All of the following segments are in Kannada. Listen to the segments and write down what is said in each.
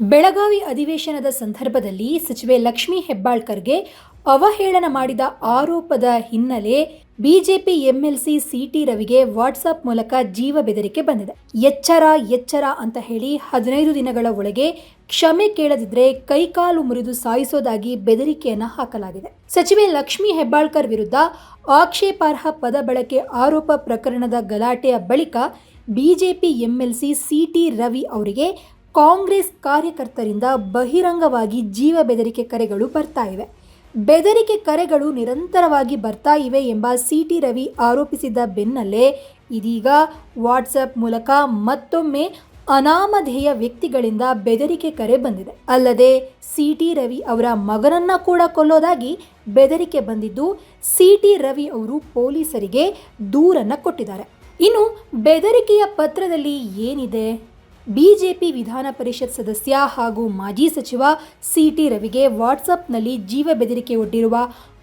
ಬೆಳಗಾವಿ ಅಧಿವೇಶನದ ಸಂದರ್ಭದಲ್ಲಿ ಸಚಿವೆ ಲಕ್ಷ್ಮೀ ಹೆಬ್ಬಾಳ್ಕರ್ಗೆ ಅವಹೇಳನ ಮಾಡಿದ ಆರೋಪದ ಹಿನ್ನೆಲೆ ಬಿಜೆಪಿ ಎಂಎಲ್ಸಿ ಸಿಟಿ ರವಿಗೆ ವಾಟ್ಸಾಪ್ ಮೂಲಕ ಜೀವ ಬೆದರಿಕೆ ಬಂದಿದೆ. ಎಚ್ಚರ ಎಚ್ಚರ ಅಂತ ಹೇಳಿ ಹದಿನೈದು ದಿನಗಳ ಒಳಗೆ ಕ್ಷಮೆ ಕೇಳದಿದ್ರೆ ಕೈಕಾಲು ಮುರಿದು ಸಾಯಿಸೋದಾಗಿ ಬೆದರಿಕೆಯನ್ನ ಹಾಕಲಾಗಿದೆ. ಸಚಿವೆ ಲಕ್ಷ್ಮೀ ಹೆಬ್ಬಾಳ್ಕರ್ ವಿರುದ್ಧ ಆಕ್ಷೇಪಾರ್ಹ ಪದ ಬಳಕೆ ಆರೋಪ ಪ್ರಕರಣದ ಗಲಾಟೆಯ ಬಳಿಕ ಬಿಜೆಪಿ ಎಂಎಲ್ಸಿ ಸಿಟಿ ರವಿ ಅವರಿಗೆ ಕಾಂಗ್ರೆಸ್ ಕಾರ್ಯಕರ್ತರಿಂದ ಬಹಿರಂಗವಾಗಿ ಜೀವ ಬೆದರಿಕೆ ಕರೆಗಳು ಬರ್ತಾ ಇವೆ. ಬೆದರಿಕೆ ಕರೆಗಳು ನಿರಂತರವಾಗಿ ಬರ್ತಾ ಇವೆ ಎಂಬ ಸಿ ಟಿ ರವಿ ಆರೋಪಿಸಿದ್ದ ಬೆನ್ನಲ್ಲೇ ಇದೀಗ ವಾಟ್ಸಪ್ ಮೂಲಕ ಮತ್ತೊಮ್ಮೆ ಅನಾಮಧೇಯ ವ್ಯಕ್ತಿಗಳಿಂದ ಬೆದರಿಕೆ ಕರೆ ಬಂದಿದೆ. ಅಲ್ಲದೆ ಸಿ ಟಿ ರವಿ ಅವರ ಮಗನನ್ನ ಕೂಡ ಕೊಲ್ಲೋದಾಗಿ ಬೆದರಿಕೆ ಬಂದಿದ್ದು ಸಿ ಟಿ ರವಿ ಅವರು ಪೊಲೀಸರಿಗೆ ದೂರನ್ನ ಕೊಟ್ಟಿದ್ದಾರೆ. ಇನ್ನು ಬೆದರಿಕೆಯ ಪತ್ರದಲ್ಲಿ ಏನಿದೆ? ಬಿಜೆಪಿ ವಿಧಾನ ಪರಿಷತ್ ಸದಸ್ಯ ಹಾಗೂ ಮಾಜಿ ಸಚಿವ ಸಿಟಿ ರವಿಗೆ ವಾಟ್ಸಪ್ನಲ್ಲಿ ಜೀವ ಬೆದರಿಕೆ ಒಡ್ಡಿರುವ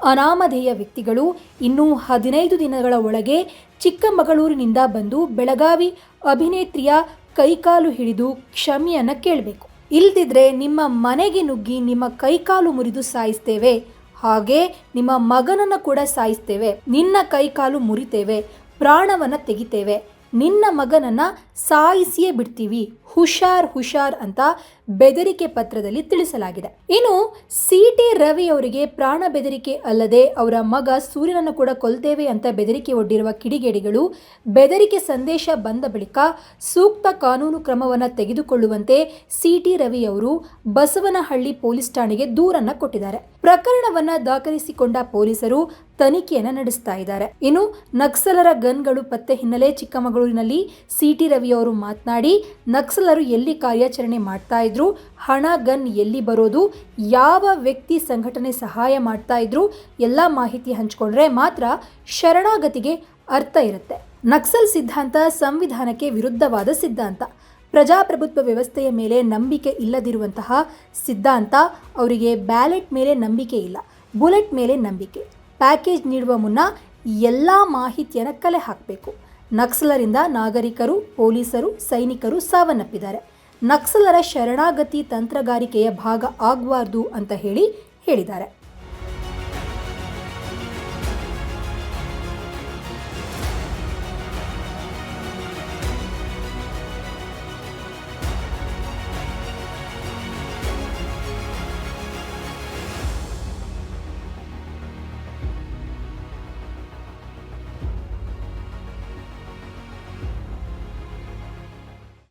ಅನಾಮಧೇಯ ವ್ಯಕ್ತಿಗಳು ಇನ್ನೂ ಹದಿನೈದು ದಿನಗಳ ಒಳಗೆ ಚಿಕ್ಕಮಗಳೂರಿನಿಂದ ಬಂದು ಬೆಳಗಾವಿ ಅಭಿನೇತ್ರಿಯ ಕೈಕಾಲು ಹಿಡಿದು ಕ್ಷಮೆಯನ್ನು ಕೇಳಬೇಕು. ಇಲ್ದಿದ್ರೆ ನಿಮ್ಮ ಮನೆಗೆ ನುಗ್ಗಿ ನಿಮ್ಮ ಕೈಕಾಲು ಮುರಿದು ಸಾಯಿಸ್ತೇವೆ. ಹಾಗೆ ನಿಮ್ಮ ಮಗನನ್ನು ಕೂಡ ಸಾಯಿಸ್ತೇವೆ. ನಿನ್ನ ಕೈಕಾಲು ಮುರಿತೇವೆ. ಪ್ರಾಣವನ್ನು ತೆಗಿತೇವೆ. ನಿನ್ನ ಮಗನನ್ನು ಸಾಯಿಸಿಯೇ ಬಿಡ್ತೀವಿ. ಹುಷಾರ್ ಹುಷಾರ್ ಅಂತ ಬೆದರಿಕೆ ಪತ್ರದಲ್ಲಿ ತಿಳಿಸಲಾಗಿದೆ. ಇನ್ನು ಸಿ ಟಿ ರವಿ ಅವರಿಗೆ ಪ್ರಾಣ ಬೆದರಿಕೆ ಅಲ್ಲದೆ ಅವರ ಮಗ ಸೂರ್ಯನನ್ನು ಕೂಡ ಕೊಲ್ತೇವೆ ಅಂತ ಬೆದರಿಕೆ ಒಡ್ಡಿರುವ ಕಿಡಿಗೇಡಿಗಳು ಬೆದರಿಕೆ ಸಂದೇಶ ಬಂದ ಬಳಿಕ ಸೂಕ್ತ ಕಾನೂನು ಕ್ರಮವನ್ನು ತೆಗೆದುಕೊಳ್ಳುವಂತೆ ಸಿ ಟಿ ರವಿ ಅವರು ಬಸವನಹಳ್ಳಿ ಪೊಲೀಸ್ ಠಾಣೆಗೆ ದೂರನ್ನ ಕೊಟ್ಟಿದ್ದಾರೆ. ಪ್ರಕರಣವನ್ನ ದಾಖಲಿಸಿಕೊಂಡ ಪೊಲೀಸರು ತನಿಖೆಯನ್ನು ನಡೆಸ್ತಾ ಇದ್ದಾರೆ. ಇನ್ನು ನಕ್ಸಲರ ಗನ್ಗಳು ಪತ್ತೆ ಹಿನ್ನೆಲೆ ಚಿಕ್ಕಮಗಳೂರಿನಲ್ಲಿ ಸಿಟಿ ರವಿ ಅವರು ಮಾತನಾಡಿ ನಕ್ಸಲರು ಎಲ್ಲಿ ಕಾರ್ಯಾಚರಣೆ ಮಾಡ್ತಾ ಇದ್ರು, ಹಣ, ಗನ್ ಎಲ್ಲಿ ಬರೋದು, ಯಾವ ವ್ಯಕ್ತಿ ಸಂಘಟನೆ ಸಹಾಯ ಮಾಡ್ತಾ ಇದ್ರು, ಎಲ್ಲ ಮಾಹಿತಿ ಹಂಚಿಕೊಂಡ್ರೆ ಮಾತ್ರ ಶರಣಾಗತಿಗೆ ಅರ್ಥ ಇರುತ್ತೆ. ನಕ್ಸಲ್ ಸಿದ್ಧಾಂತ ಸಂವಿಧಾನಕ್ಕೆ ವಿರುದ್ಧವಾದ ಸಿದ್ಧಾಂತ. ಪ್ರಜಾಪ್ರಭುತ್ವ ವ್ಯವಸ್ಥೆಯ ಮೇಲೆ ನಂಬಿಕೆ ಇಲ್ಲದಿರುವಂತಹ ಸಿದ್ಧಾಂತ ಅವರಿಗೆ ಬ್ಯಾಲೆಟ್ ಮೇಲೆ ನಂಬಿಕೆ ಇಲ್ಲ, ಬುಲೆಟ್ ಮೇಲೆ ನಂಬಿಕೆ. ಪ್ಯಾಕೇಜ್ ನೀಡುವ ಮುನ್ನ ಎಲ್ಲ ಮಾಹಿತಿಯನ್ನು ಕಲೆ ಹಾಕಬೇಕು. ನಕ್ಸಲರಿಂದ ನಾಗರಿಕರು ಪೊಲೀಸರು ಸೈನಿಕರು ಸಾವನ್ನಪ್ಪಿದ್ದಾರೆ. ನಕ್ಸಲರ ಶರಣಾಗತಿ ತಂತ್ರಗಾರಿಕೆಯ ಭಾಗ ಆಗಬಾರ್ದು ಅಂತ ಹೇಳಿ ಹೇಳಿದ್ದಾರೆ.